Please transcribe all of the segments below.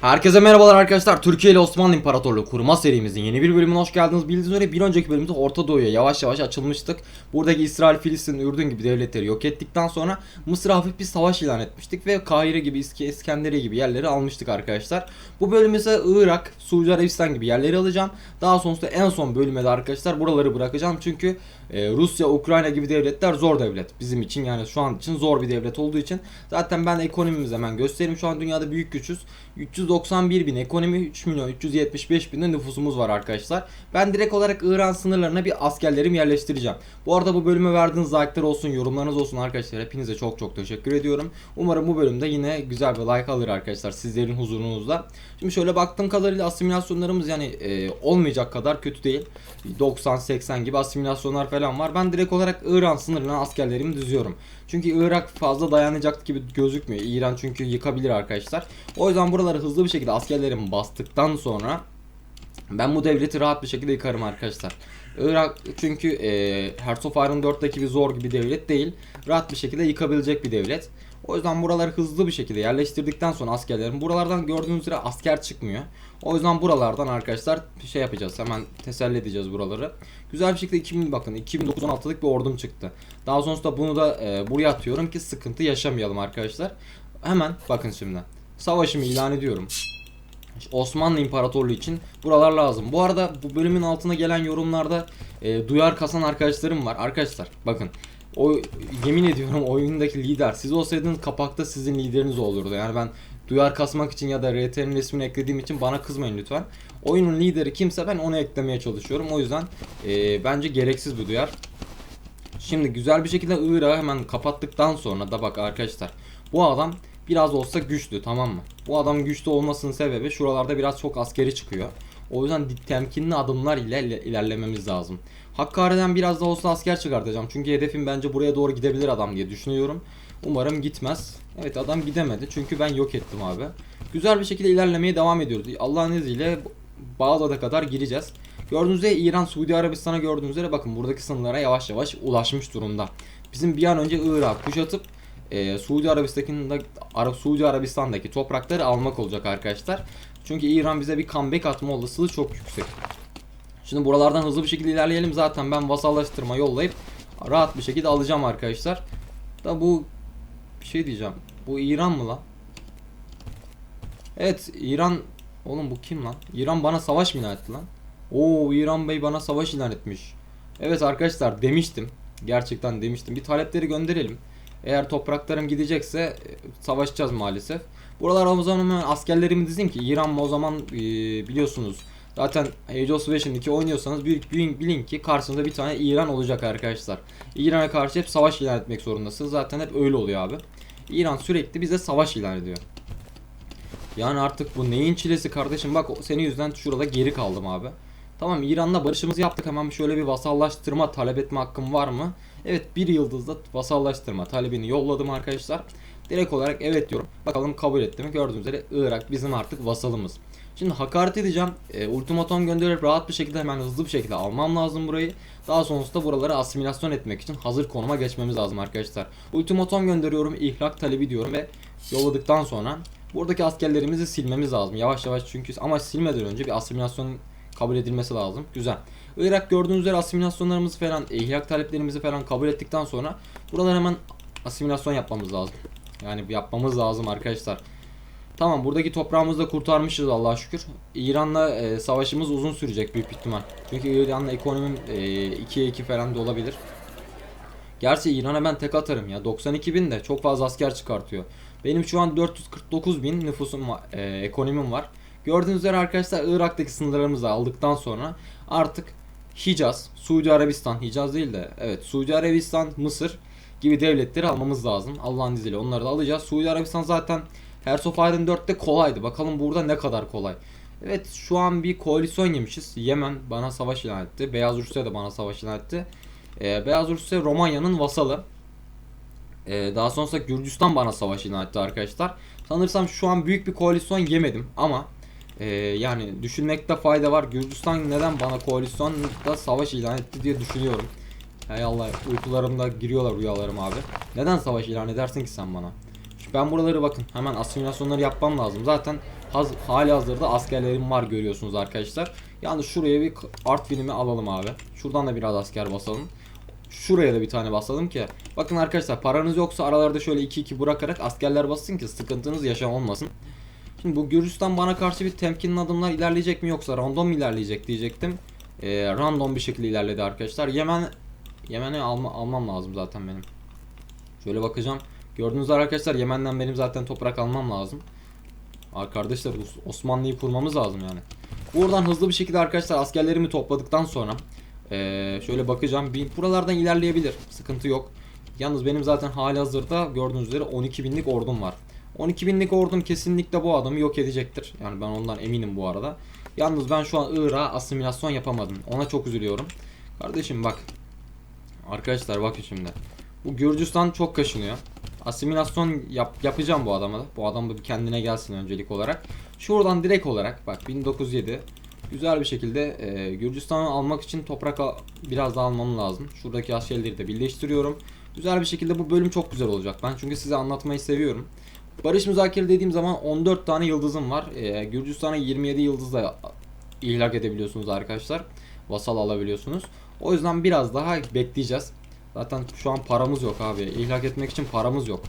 Herkese merhabalar arkadaşlar. Türkiye ile Osmanlı İmparatorluğu kurma serimizin yeni bir bölümüne hoş geldiniz. Bildiğiniz üzere bir önceki bölümde Orta Doğu'ya yavaş yavaş açılmıştık. Buradaki İsrail, Filistin, Ürdün gibi devletleri yok ettikten sonra Mısır'a hafif bir savaş ilan etmiştik ve Kahire gibi, İsk- İskenderiye gibi yerleri almıştık arkadaşlar. Bu bölüm ise Irak, Suudi Arabistan gibi yerleri alacağım. Daha sonrasında en son bölüme de arkadaşlar buraları bırakacağım. Çünkü e, Rusya, Ukrayna gibi devletler zor devlet. Bizim için yani şu an için zor bir devlet olduğu için. Zaten ben ekonomimizi hemen göstereyim. Şu an dünyada büyük güçüz. 391 bin ekonomi 3 milyon 375 bin nüfusumuz var arkadaşlar. Ben direkt olarak İran sınırlarına bir askerlerimi yerleştireceğim. Bu arada bu bölüme verdiğiniz like'lar olsun, yorumlarınız olsun arkadaşlar. Hepinize çok çok teşekkür ediyorum. Umarım bu bölümde yine güzel bir like alır arkadaşlar sizlerin huzurunuzda. Şimdi şöyle baktığım kadarıyla asimilasyonlarımız yani e, olmayacak kadar kötü değil. 90-80 gibi asimilasyonlar falan var. Ben direkt olarak İran sınırına askerlerimi düzüyorum. Çünkü Irak fazla dayanacak gibi gözükmüyor. İran çünkü yıkabilir arkadaşlar. O yüzden buraları hızlı bir şekilde askerlerimi bastıktan sonra ben bu devleti rahat bir şekilde yıkarım arkadaşlar. Irak çünkü e, Hearts of Iron 4'teki bir zor gibi devlet değil. Rahat bir şekilde yıkabilecek bir devlet. O yüzden buraları hızlı bir şekilde yerleştirdikten sonra askerlerim buralardan gördüğünüz üzere asker çıkmıyor. O yüzden buralardan arkadaşlar şey yapacağız. Hemen teselli edeceğiz buraları. Güzel bir şekilde 2000 bakın 2009-16'lık bir ordum çıktı. Daha sonrasında bunu da e, buraya atıyorum ki sıkıntı yaşamayalım arkadaşlar. Hemen bakın şimdi. Savaşımı ilan ediyorum. Osmanlı İmparatorluğu için buralar lazım. Bu arada bu bölümün altına gelen yorumlarda e, duyar kasan arkadaşlarım var. Arkadaşlar bakın o yemin ediyorum oyundaki lider siz olsaydınız kapakta sizin lideriniz olurdu. Yani ben duyar kasmak için ya da RT'nin resmini eklediğim için bana kızmayın lütfen. Oyunun lideri kimse ben onu eklemeye çalışıyorum. O yüzden e, bence gereksiz bir duyar. Şimdi güzel bir şekilde Irak'ı hemen kapattıktan sonra da bak arkadaşlar bu adam biraz olsa güçlü tamam mı? Bu adam güçlü olmasının sebebi şuralarda biraz çok askeri çıkıyor. O yüzden temkinli adımlar ile- ilerlememiz lazım. Hakkari'den biraz da olsa asker çıkartacağım. Çünkü hedefim bence buraya doğru gidebilir adam diye düşünüyorum. Umarım gitmez. Evet adam gidemedi çünkü ben yok ettim abi. Güzel bir şekilde ilerlemeye devam ediyoruz. Allah'ın izniyle Bağdat'a kadar gireceğiz. Gördüğünüz üzere İran, Suudi Arabistan'a gördüğünüz üzere bakın buradaki sınırlara yavaş yavaş ulaşmış durumda. Bizim bir an önce Irak kuşatıp e, Suudi Arabistan'daki Ara, Suudi Arabistan'daki toprakları almak olacak arkadaşlar. Çünkü İran bize bir comeback atma olasılığı çok yüksek. Şimdi buralardan hızlı bir şekilde ilerleyelim. Zaten ben vasallaştırma yollayıp rahat bir şekilde alacağım arkadaşlar. Da bu bir şey diyeceğim. Bu İran mı lan? Evet İran Oğlum bu kim lan? İran bana savaş mı ilan etti lan? Oo İran Bey bana savaş ilan etmiş. Evet arkadaşlar demiştim. Gerçekten demiştim. Bir talepleri gönderelim. Eğer topraklarım gidecekse e, savaşacağız maalesef. Buralara o zaman hemen askerlerimi dizeyim ki İran mı o zaman e, biliyorsunuz. Zaten Age of Civilization 2 oynuyorsanız büyük bilin, ki karşınızda bir tane İran olacak arkadaşlar. İran'a karşı hep savaş ilan etmek zorundasınız. Zaten hep öyle oluyor abi. İran sürekli bize savaş ilan ediyor. Yani artık bu neyin çilesi kardeşim bak senin yüzünden şurada geri kaldım abi. Tamam İran'la barışımızı yaptık hemen şöyle bir vasallaştırma talep etme hakkım var mı? Evet bir yıldızda vasallaştırma talebini yolladım arkadaşlar. Direkt olarak evet diyorum. Bakalım kabul etti mi? Gördüğünüz üzere Irak bizim artık vasalımız. Şimdi hakaret edeceğim. E, ultimatom gönderip rahat bir şekilde hemen hızlı bir şekilde almam lazım burayı. Daha sonrasında buraları asimilasyon etmek için hazır konuma geçmemiz lazım arkadaşlar. Ultimatom gönderiyorum, ihlak talebi diyorum ve yolladıktan sonra buradaki askerlerimizi silmemiz lazım. Yavaş yavaş çünkü ama silmeden önce bir asimilasyon kabul edilmesi lazım. Güzel. Irak gördüğünüz üzere asimilasyonlarımızı falan, ihlak taleplerimizi falan kabul ettikten sonra buralar hemen asimilasyon yapmamız lazım. Yani yapmamız lazım arkadaşlar. Tamam buradaki toprağımızı da kurtarmışız Allah'a şükür. İran'la e, savaşımız uzun sürecek büyük ihtimal. Çünkü İran'la ekonomim e, 2'ye 2 falan da olabilir. Gerçi İran'a ben tek atarım ya. 92 bin de çok fazla asker çıkartıyor. Benim şu an 449 bin nüfusum var, e, ekonomim var. Gördüğünüz üzere arkadaşlar Irak'taki sınırlarımızı aldıktan sonra artık Hicaz, Suudi Arabistan, Hicaz değil de evet Suudi Arabistan, Mısır gibi devletleri almamız lazım. Allah'ın izniyle onları da alacağız. Suudi Arabistan zaten Hearts of Iron 4'te kolaydı. Bakalım burada ne kadar kolay. Evet şu an bir koalisyon yemişiz. Yemen bana savaş ilan etti. Beyaz Rusya da bana savaş ilan etti. Ee, Beyaz Rusya Romanya'nın vasalı. Ee, daha sonrasında Gürcistan bana savaş ilan etti arkadaşlar. Sanırsam şu an büyük bir koalisyon yemedim ama e, yani düşünmekte fayda var. Gürcistan neden bana koalisyonda savaş ilan etti diye düşünüyorum. Hay Allah uykularımda giriyorlar rüyalarım abi. Neden savaş ilan edersin ki sen bana? Ben buraları bakın hemen asimilasyonları yapmam lazım. Zaten haz, hali hazırda askerlerim var görüyorsunuz arkadaşlar. Yalnız şuraya bir art binimi alalım abi. Şuradan da biraz asker basalım. Şuraya da bir tane basalım ki. Bakın arkadaşlar paranız yoksa aralarda şöyle 2-2 bırakarak askerler basın ki sıkıntınız yaşam olmasın. Şimdi bu Gürcistan bana karşı bir temkinli adımlar ilerleyecek mi yoksa random ilerleyecek diyecektim. Ee, random bir şekilde ilerledi arkadaşlar. Yemen Yemen'i alma, almam lazım zaten benim. Şöyle bakacağım. Gördüğünüz arkadaşlar Yemen'den benim zaten toprak almam lazım. Arkadaşlar Os- Osmanlı'yı kurmamız lazım yani. Buradan hızlı bir şekilde arkadaşlar askerlerimi topladıktan sonra ee, şöyle bakacağım. Bir, buralardan ilerleyebilir. Sıkıntı yok. Yalnız benim zaten hali hazırda gördüğünüz üzere 12 binlik ordum var. 12 binlik ordum kesinlikle bu adamı yok edecektir. Yani ben ondan eminim bu arada. Yalnız ben şu an Irak'a asimilasyon yapamadım. Ona çok üzülüyorum. Kardeşim bak. Arkadaşlar bakın şimdi. Bu Gürcistan çok kaşınıyor. Asimilasyon yap, yapacağım bu adama da. Bu adam da bir kendine gelsin öncelik olarak. Şuradan direkt olarak bak 1907 güzel bir şekilde e, Gürcistan'ı almak için toprak biraz daha almam lazım. Şuradaki askerleri de birleştiriyorum. Güzel bir şekilde bu bölüm çok güzel olacak. Ben çünkü size anlatmayı seviyorum. Barış müzakere dediğim zaman 14 tane yıldızım var. E, Gürcistan'a 27 yıldızla ihlak edebiliyorsunuz arkadaşlar. Vasal alabiliyorsunuz. O yüzden biraz daha bekleyeceğiz. Zaten şu an paramız yok abi. İhlak etmek için paramız yok.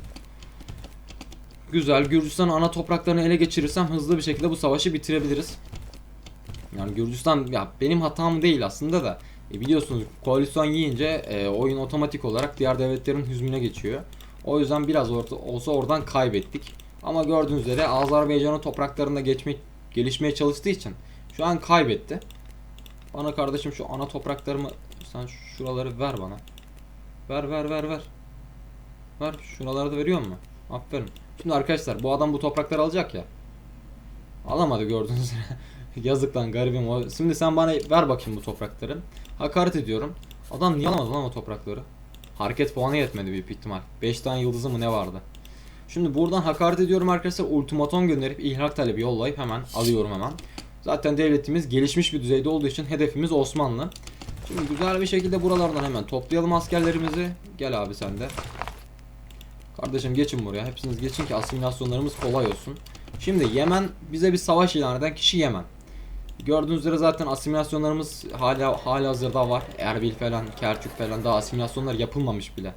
Güzel. Gürcistan ana topraklarını ele geçirirsem hızlı bir şekilde bu savaşı bitirebiliriz. Yani Gürcistan ya benim hatam değil aslında da e, biliyorsunuz koalisyon yiyince e, oyun otomatik olarak diğer devletlerin hüzmüne geçiyor. O yüzden biraz orta, olsa oradan kaybettik. Ama gördüğünüz üzere Azerbaycan'ın topraklarında geçmek gelişmeye çalıştığı için şu an kaybetti. Bana kardeşim şu ana topraklarımı sen şuraları ver bana. Ver ver ver ver. Ver şuraları da veriyor mu? Aferin. Şimdi arkadaşlar bu adam bu toprakları alacak ya. Alamadı gördüğünüz üzere. Yazık lan garibim o. Şimdi sen bana ver bakayım bu toprakları. Hakaret ediyorum. Adam niye alamadı lan o toprakları? Hareket puanı yetmedi büyük ihtimal. 5 tane yıldızı mı ne vardı? Şimdi buradan hakaret ediyorum arkadaşlar. Ultimaton gönderip ihlak talebi yollayıp hemen alıyorum hemen. Zaten devletimiz gelişmiş bir düzeyde olduğu için hedefimiz Osmanlı. Şimdi güzel bir şekilde buralardan hemen toplayalım askerlerimizi. Gel abi sen de. Kardeşim geçin buraya. Hepsiniz geçin ki asimilasyonlarımız kolay olsun. Şimdi Yemen bize bir savaş ilan eden kişi Yemen. Gördüğünüz üzere zaten asimilasyonlarımız hala hala hazırda var. Erbil falan, Kerkük falan daha asimilasyonlar yapılmamış bile.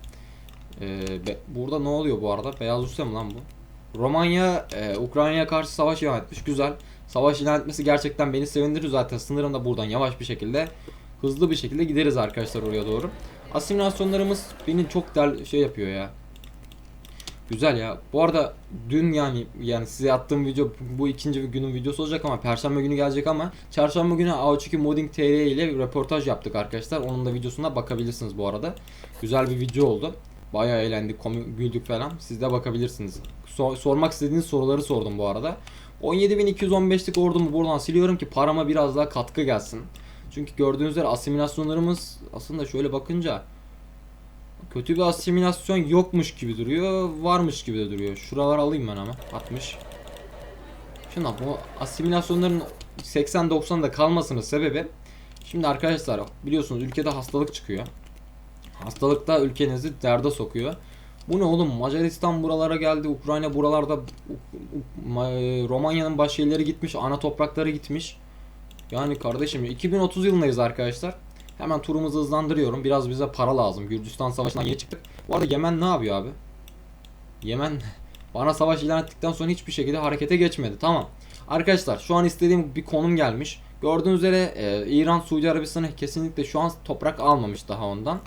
Ee, be- burada ne oluyor bu arada? Beyaz Rusya mı lan bu? Romanya e, Ukrayna'ya karşı savaş ilan etmiş. Güzel. Savaş ilan etmesi gerçekten beni sevindirir zaten. Sınırın da buradan yavaş bir şekilde hızlı bir şekilde gideriz arkadaşlar oraya doğru. Asimilasyonlarımız beni çok der şey yapıyor ya. Güzel ya. Bu arada dün yani yani size attığım video bu ikinci günün videosu olacak ama perşembe günü gelecek ama çarşamba günü A32 Modding TR ile bir röportaj yaptık arkadaşlar. Onun da videosuna bakabilirsiniz bu arada. Güzel bir video oldu. Bayağı eğlendik, komik, güldük falan. Siz de bakabilirsiniz. So- sormak istediğiniz soruları sordum bu arada. 17.215'lik ordumu buradan siliyorum ki parama biraz daha katkı gelsin. Çünkü gördüğünüz üzere asimilasyonlarımız aslında şöyle bakınca kötü bir asimilasyon yokmuş gibi duruyor, varmış gibi de duruyor. Şuralar alayım ben ama 60. Şimdi bu asimilasyonların 80-90'da kalmasının sebebi şimdi arkadaşlar biliyorsunuz ülkede hastalık çıkıyor. Hastalık da ülkenizi derde sokuyor. Bu ne oğlum? Macaristan buralara geldi. Ukrayna buralarda Romanya'nın baş gitmiş. Ana toprakları gitmiş. Yani kardeşim 2030 yılındayız arkadaşlar. Hemen turumuzu hızlandırıyorum. Biraz bize para lazım. Gürcistan savaşından yeni çıktık. Bu arada Yemen ne yapıyor abi? Yemen bana savaş ilan ettikten sonra hiçbir şekilde harekete geçmedi. Tamam. Arkadaşlar şu an istediğim bir konum gelmiş. Gördüğünüz üzere e, İran, Suudi Arabistan'ı kesinlikle şu an toprak almamış daha ondan.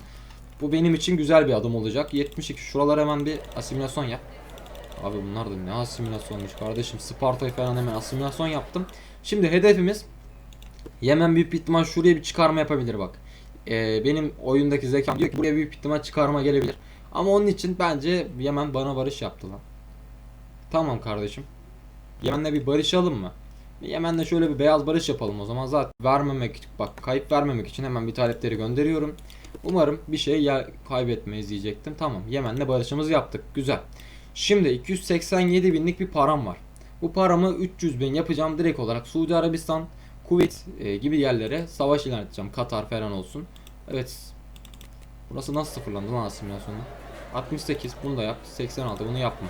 Bu benim için güzel bir adım olacak. 72 şuralara hemen bir asimilasyon yap. Abi bunlar da ne asimilasyonmuş kardeşim. Sparta'yı falan hemen asimilasyon yaptım. Şimdi hedefimiz Yemen büyük bir ihtimal şuraya bir çıkarma yapabilir bak. Ee, benim oyundaki zekam diyor ki buraya büyük ihtimal çıkarma gelebilir. Ama onun için bence Yemen bana barış yaptı lan. Tamam kardeşim. Yemen'le bir barışalım mı? Yemen'le şöyle bir beyaz barış yapalım o zaman. Zaten vermemek, bak kayıp vermemek için hemen bir talepleri gönderiyorum. Umarım bir şey yer kaybetmeyiz diyecektim. Tamam Yemen'le barışımızı yaptık. Güzel. Şimdi 287 binlik bir param var. Bu paramı 300 bin yapacağım direkt olarak Suudi Arabistan, Kuveyt e, gibi yerlere savaş ilan edeceğim. Katar falan olsun. Evet. Burası nasıl sıfırlandı lan asimilasyonu? 68 bunu da yap. 86 bunu yapma.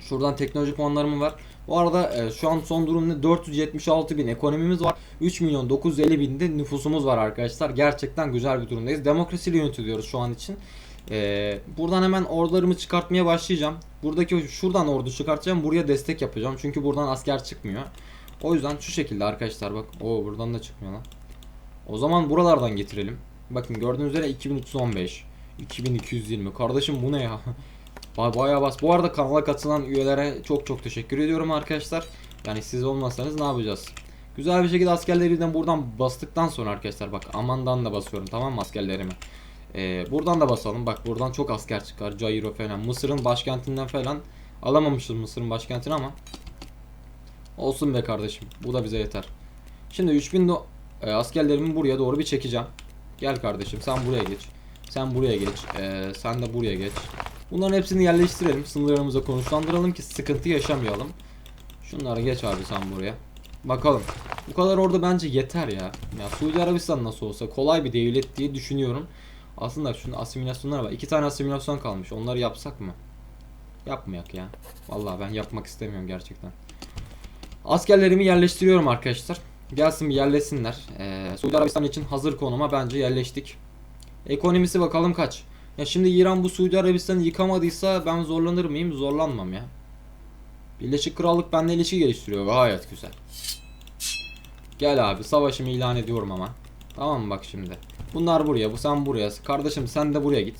Şuradan teknoloji puanlarım var. Bu arada e, şu an son durum ne? 476 bin ekonomimiz var. 3 milyon 950 bin de nüfusumuz var arkadaşlar. Gerçekten güzel bir durumdayız. Demokrasiyle yönetiliyoruz şu an için. E, buradan hemen ordularımı çıkartmaya başlayacağım. Buradaki şuradan ordu çıkartacağım. Buraya destek yapacağım. Çünkü buradan asker çıkmıyor. O yüzden şu şekilde arkadaşlar bak. Oo buradan da çıkmıyor lan. O zaman buralardan getirelim. Bakın gördüğünüz üzere 2315, 2220. Kardeşim bu ne ya? Ba- Bayağı bas. Bu arada kanala katılan üyelere çok çok teşekkür ediyorum arkadaşlar. Yani siz olmasanız ne yapacağız? Güzel bir şekilde askerlerimden buradan bastıktan sonra arkadaşlar bak amandan da basıyorum tamam mı askerlerimi? Ee, buradan da basalım. Bak buradan çok asker çıkar. Cairo falan. Mısır'ın başkentinden falan alamamışız Mısır'ın başkentini ama olsun be kardeşim. Bu da bize yeter. Şimdi 3000 do- e, askerlerimi buraya doğru bir çekeceğim. Gel kardeşim sen buraya geç. Sen buraya geç. Ee, sen de buraya geç. Bunların hepsini yerleştirelim. Sınırlarımıza konuşlandıralım ki sıkıntı yaşamayalım. Şunları geç abi sen buraya. Bakalım. Bu kadar orada bence yeter ya. Ya Suudi Arabistan nasıl olsa kolay bir devlet diye düşünüyorum. Aslında şunun asimilasyonlar var. İki tane asimilasyon kalmış. Onları yapsak mı? Yapmayak ya. Vallahi ben yapmak istemiyorum gerçekten. Askerlerimi yerleştiriyorum arkadaşlar. Gelsin bir yerleşsinler. Ee, Suudi Arabistan için hazır konuma bence yerleştik. Ekonomisi bakalım kaç. Ya şimdi İran bu Suudi Arabistan'ı yıkamadıysa ben zorlanır mıyım? Zorlanmam ya. Birleşik Krallık benimle ilişki geliştiriyor. Gayet güzel. Gel abi savaşımı ilan ediyorum ama. Tamam bak şimdi. Bunlar buraya, bu sen buraya. Kardeşim sen de buraya git.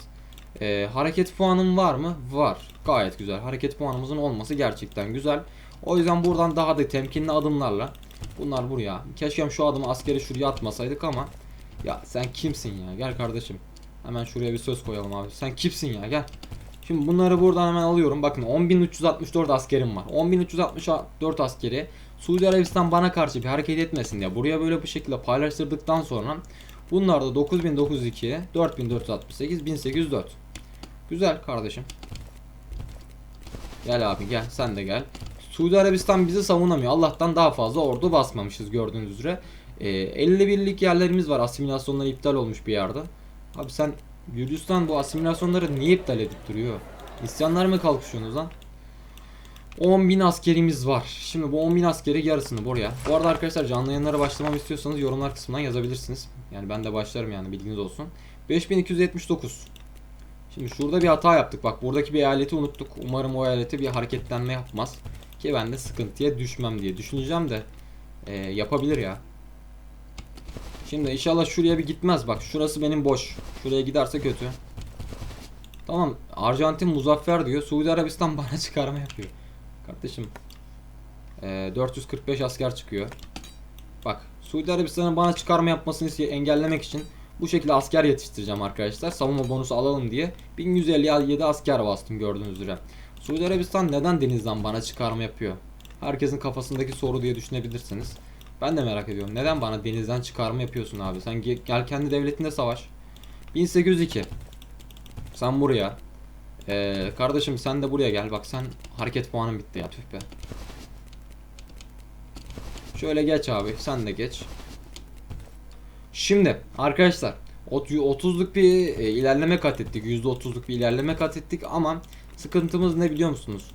Ee, hareket puanın var mı? Var. Gayet güzel. Hareket puanımızın olması gerçekten güzel. O yüzden buradan daha da temkinli adımlarla bunlar buraya. Keşke şu adımı askeri şuraya atmasaydık ama ya sen kimsin ya? Gel kardeşim. Hemen şuraya bir söz koyalım abi. Sen kimsin ya? Gel. Şimdi bunları buradan hemen alıyorum. Bakın 10.364 askerim var. 10.364 askeri Suudi Arabistan bana karşı bir hareket etmesin diye buraya böyle bu şekilde paylaştırdıktan sonra bunlar da 9902, 4468, 1804. Güzel kardeşim. Gel abi gel sen de gel. Suudi Arabistan bizi savunamıyor. Allah'tan daha fazla ordu basmamışız gördüğünüz üzere. Ee, 51'lik yerlerimiz var. Asimilasyonlar iptal olmuş bir yerde. Abi sen Gürcistan bu asimilasyonları niye iptal edip duruyor? İsyanlar mı kalkışıyorsunuz lan? 10.000 askerimiz var. Şimdi bu 10.000 askeri yarısını buraya. Bu arada arkadaşlar canlı yayınlara başlamamı istiyorsanız yorumlar kısmından yazabilirsiniz. Yani ben de başlarım yani bilginiz olsun. 5279. Şimdi şurada bir hata yaptık. Bak buradaki bir eyaleti unuttuk. Umarım o eyalete bir hareketlenme yapmaz. Ki ben de sıkıntıya düşmem diye düşüneceğim de e, yapabilir ya. Şimdi inşallah şuraya bir gitmez. Bak şurası benim boş. Şuraya giderse kötü. Tamam. Arjantin muzaffer diyor. Suudi Arabistan bana çıkarma yapıyor. Kardeşim. e, 445 asker çıkıyor. Bak. Suudi Arabistan'ın bana çıkarma yapmasını engellemek için bu şekilde asker yetiştireceğim arkadaşlar. Savunma bonusu alalım diye. 1157 asker bastım gördüğünüz üzere. Suudi Arabistan neden denizden bana çıkarma yapıyor? Herkesin kafasındaki soru diye düşünebilirsiniz. Ben de merak ediyorum. Neden bana denizden çıkarma yapıyorsun abi? Sen ge- gel kendi devletinde savaş. 1802. Sen buraya. Ee, kardeşim sen de buraya gel. Bak sen hareket puanın bitti ya tüh be. Şöyle geç abi. Sen de geç. Şimdi arkadaşlar ot- 30'luk bir e, ilerleme kat ettik. %30'luk bir ilerleme kat ettik ama sıkıntımız ne biliyor musunuz?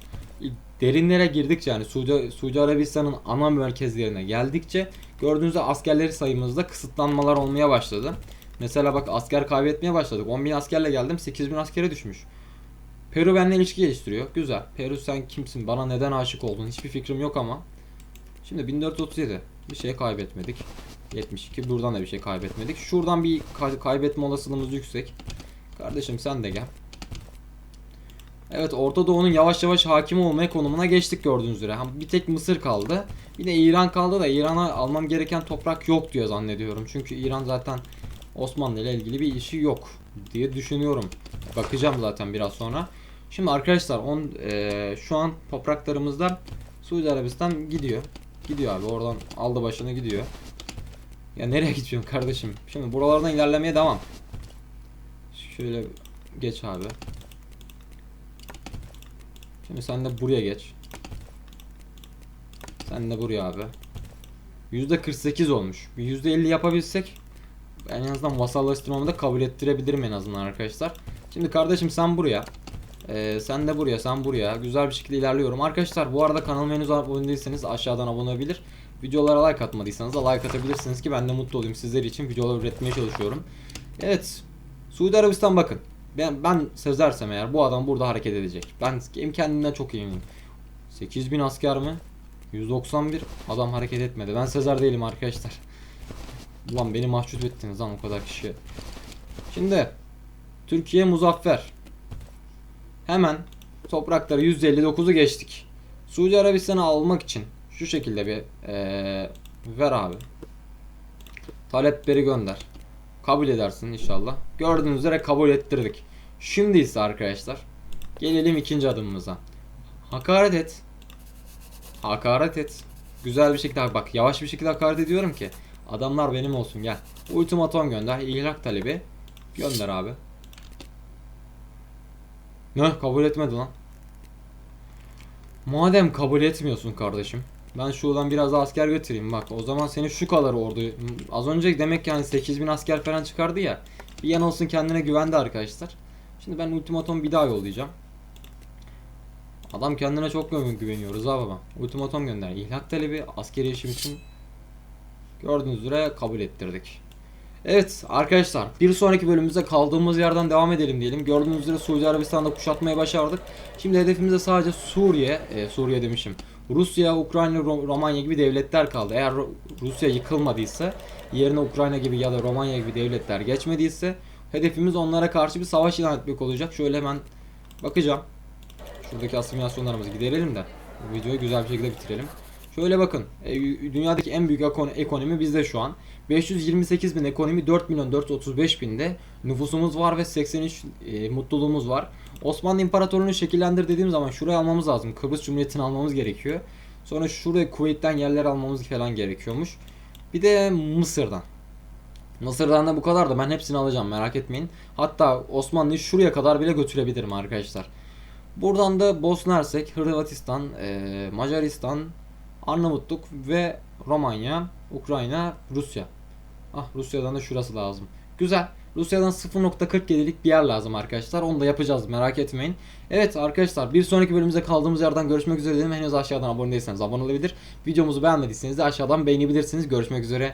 Derinlere girdikçe yani Suudi, Suudi Arabistan'ın ana merkezlerine geldikçe gördüğünüzde askerleri sayımızda kısıtlanmalar olmaya başladı. Mesela bak asker kaybetmeye başladık. 10.000 askerle geldim 8.000 askere düşmüş. Peru benimle ilişki geliştiriyor. Güzel. Peru sen kimsin? Bana neden aşık oldun? Hiçbir fikrim yok ama. Şimdi 1437. Bir şey kaybetmedik. 72. Buradan da bir şey kaybetmedik. Şuradan bir kay- kaybetme olasılığımız yüksek. Kardeşim sen de gel. Evet Orta Doğu'nun yavaş yavaş hakim olmaya konumuna geçtik gördüğünüz üzere. Bir tek Mısır kaldı. Bir de İran kaldı da İran'a almam gereken toprak yok diyor zannediyorum. Çünkü İran zaten Osmanlı ile ilgili bir işi yok diye düşünüyorum. Bakacağım zaten biraz sonra. Şimdi arkadaşlar on, eee, şu an topraklarımızda Suudi Arabistan gidiyor. Gidiyor abi oradan aldı başını gidiyor. Ya nereye gidiyorsun kardeşim? Şimdi buralardan ilerlemeye devam. Şöyle geç abi. Şimdi sen de buraya geç. Sen de buraya abi. %48 olmuş. Bir %50 yapabilsek en azından vasallaştırmamı da kabul ettirebilirim en azından arkadaşlar. Şimdi kardeşim sen buraya. Ee, sen de buraya, sen buraya. Güzel bir şekilde ilerliyorum. Arkadaşlar bu arada kanalıma henüz abone değilseniz aşağıdan abone olabilir. Videolara like atmadıysanız da like atabilirsiniz ki ben de mutlu olayım sizler için. Videolar üretmeye çalışıyorum. Evet. Suudi Arabistan bakın. Ben, ben sezersem eğer bu adam burada hareket edecek. Ben kendimden çok eminim. 8000 asker mi? 191 adam hareket etmedi. Ben Sezer değilim arkadaşlar. Ulan beni mahcup ettiniz lan o kadar kişi. Şimdi Türkiye muzaffer. Hemen toprakları 159'u geçtik. Suudi Arabistan'ı almak için şu şekilde bir eee, ver abi. Talepleri gönder. Kabul edersin inşallah. Gördüğünüz üzere kabul ettirdik. Şimdi ise arkadaşlar gelelim ikinci adımımıza. Hakaret et. Hakaret et. Güzel bir şekilde bak yavaş bir şekilde hakaret ediyorum ki adamlar benim olsun gel. Ultimatom gönder. İhlak talebi gönder abi. Ne kabul etmedi lan. Madem kabul etmiyorsun kardeşim. Ben şuradan biraz daha asker götüreyim bak. O zaman seni şu kadar ordu. Az önce demek ki hani 8000 asker falan çıkardı ya. Bir yan olsun kendine güvendi arkadaşlar. Şimdi ben ultimatom bir daha yollayacağım. Adam kendine çok gü- güveniyoruz ha baba. Ultimatom gönder. İhlak talebi askeri işim için gördüğünüz üzere kabul ettirdik. Evet arkadaşlar bir sonraki bölümümüzde kaldığımız yerden devam edelim diyelim. Gördüğünüz üzere Suudi Arabistan'da kuşatmayı başardık. Şimdi hedefimizde sadece Suriye, e, Suriye demişim. Rusya, Ukrayna, Ro- Romanya gibi devletler kaldı. Eğer Rusya yıkılmadıysa, yerine Ukrayna gibi ya da Romanya gibi devletler geçmediyse hedefimiz onlara karşı bir savaş ilan etmek olacak. Şöyle hemen bakacağım. Şuradaki asimilasyonlarımızı giderelim de bu videoyu güzel bir şekilde bitirelim. Şöyle bakın. e, dünyadaki en büyük ekon- ekonomi bizde şu an. 528 bin ekonomi 4 milyon 435 binde nüfusumuz var ve 83 e, mutluluğumuz var. Osmanlı İmparatorluğu'nu şekillendir dediğim zaman şurayı almamız lazım. Kıbrıs Cumhuriyeti'ni almamız gerekiyor. Sonra şuraya Kuveyt'ten yerler almamız falan gerekiyormuş. Bir de Mısır'dan. Mısır'dan da bu kadar da ben hepsini alacağım merak etmeyin. Hatta Osmanlı'yı şuraya kadar bile götürebilirim arkadaşlar. Buradan da Bosna Hırvatistan, e, Macaristan, Arnavutluk ve Romanya, Ukrayna, Rusya. Ah Rusya'dan da şurası lazım. Güzel. Rusya'dan 0.47'lik bir yer lazım arkadaşlar. Onu da yapacağız merak etmeyin. Evet arkadaşlar bir sonraki bölümümüzde kaldığımız yerden görüşmek üzere diyelim. Henüz aşağıdan abone değilseniz abone olabilir. Videomuzu beğenmediyseniz de aşağıdan beğenebilirsiniz. Görüşmek üzere.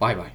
Bay bay.